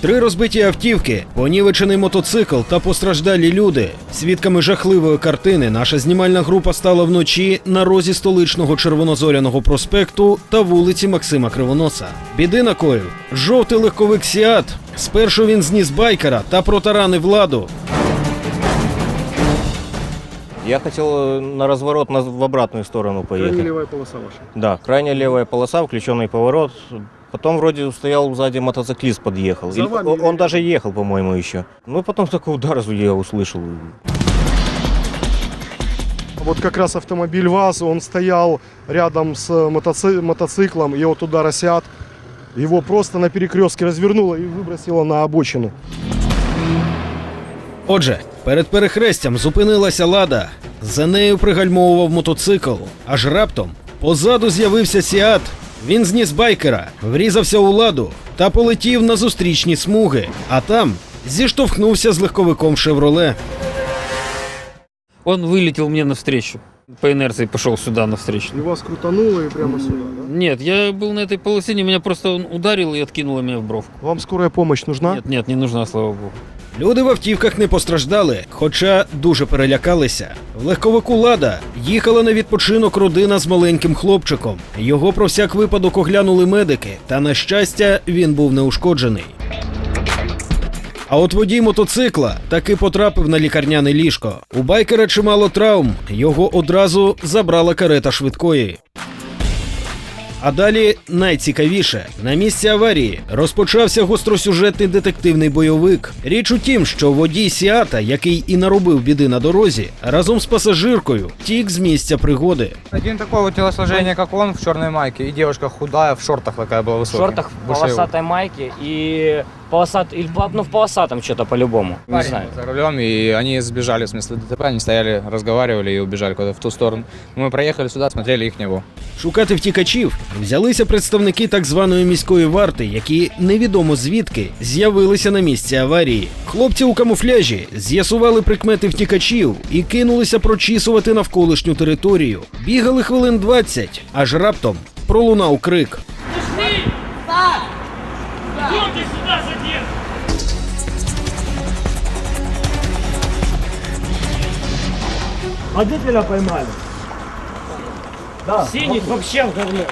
Три розбиті автівки, понівечений мотоцикл та постраждалі люди. Свідками жахливої картини наша знімальна група стала вночі на розі столичного червонозоряного проспекту та вулиці Максима Кривоноса. Біди накоїв. Жовтий легковик Сіат. Спершу він зніс байкера та протаранив владу. Я хотел э, на разворот на, в обратную сторону поехать. Крайне левая полоса ваша. Да, крайняя левая полоса, включенный поворот. Потом вроде стоял сзади мотоциклист подъехал. За Или- вами он, или- он даже ехал, по-моему, еще. Ну и потом такой удар я услышал. Вот как раз автомобиль ВАЗ, он стоял рядом с мотоци- мотоциклом, и вот удара Сиат его просто на перекрестке развернуло и выбросило на обочину. Отже, перед перехрестям зупинилася лада. За нею пригальмовував мотоцикл. Аж раптом позаду з'явився Сіат. Він зніс байкера, врізався у ладу та полетів на зустрічні смуги. А там зіштовхнувся з легковиком Шевроле. Он вылетел мне навстречу. По инерции пошел сюда навстречу. И вас крутануло и прямо сюда, да? Нет, я был на этой полосине, меня просто он ударил и откинуло меня в бровку. Вам скорая помощь нужна? Нет, нет, не нужна, слава богу. Люди в автівках не постраждали, хоча дуже перелякалися. В легковику Лада їхала на відпочинок родина з маленьким хлопчиком. Його про всяк випадок оглянули медики, та на щастя він був неушкоджений. А от водій мотоцикла таки потрапив на лікарняне ліжко. У байкера чимало травм. Його одразу забрала карета швидкої. А далі найцікавіше на місці аварії розпочався гостросюжетний детективний бойовик. Річ у тім, що водій Сіата, який і наробив біди на дорозі, разом з пасажиркою тік з місця пригоди. Один такого телосложения, как он, в черной майке, и девушка худая, в шортах такая была в высокая. шортах, в выше его. майке полосат, или, по- ну, в полосатом что-то по-любому. Не Парень знаю. был за рулем, и они сбежали с места ДТП, они стояли, разговаривали и убежали куда-то в ту сторону. Мы проехали сюда, смотрели их него. Шукати втікачів взялися представники так званої міської варти, які невідомо звідки з'явилися на місці аварії. Хлопці у камуфляжі з'ясували прикмети втікачів і кинулися прочісувати навколишню територію. Бігали хвилин 20, аж раптом пролунав крик. Водителя поймали. Да. Синий вообще в говне.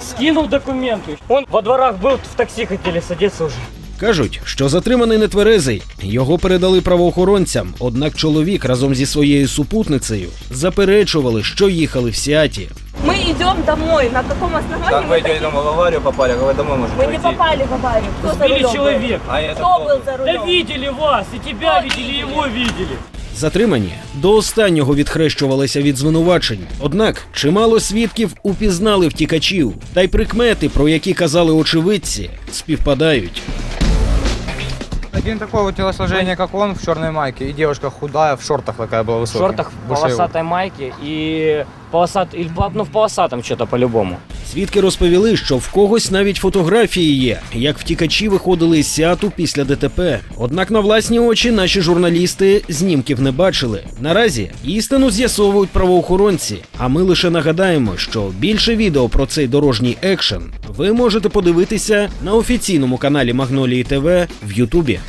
Скинул документы. Он во дворах был, в такси хотели садиться уже. Кажуть, що затриманий нетверезий. Його передали правоохоронцям, однак чоловік разом зі своєю супутницею заперечували, що їхали в Сіаті. Мы идем домой. На каком основании мы хотим? в аварию попали, а вы домой можете Мы не попали в аварию. Кто за Сбили рулем был? человек. А это Кто был за Да рулем? видели вас, и тебя видели, и его видели. Затримані до останнього відхрещувалися від звинувачень. Однак чимало свідків упізнали втікачів, та й прикмети, про які казали очевидці, співпадають. Один такого телосложения, как он, в черной майке, и девушка худая, в шортах такая была В высокая. шортах, в выше его. полосатой майке и полосат, или, по- ну, в полосатом что-то по-любому. Свідки розповіли, що в когось навіть фотографії є, як втікачі виходили з Сіату після ДТП. Однак на власні очі наші журналісти знімків не бачили. Наразі істину з'ясовують правоохоронці. А ми лише нагадаємо, що більше відео про цей дорожній екшен ви можете подивитися на офіційному каналі Магнолії ТВ в Ютубі.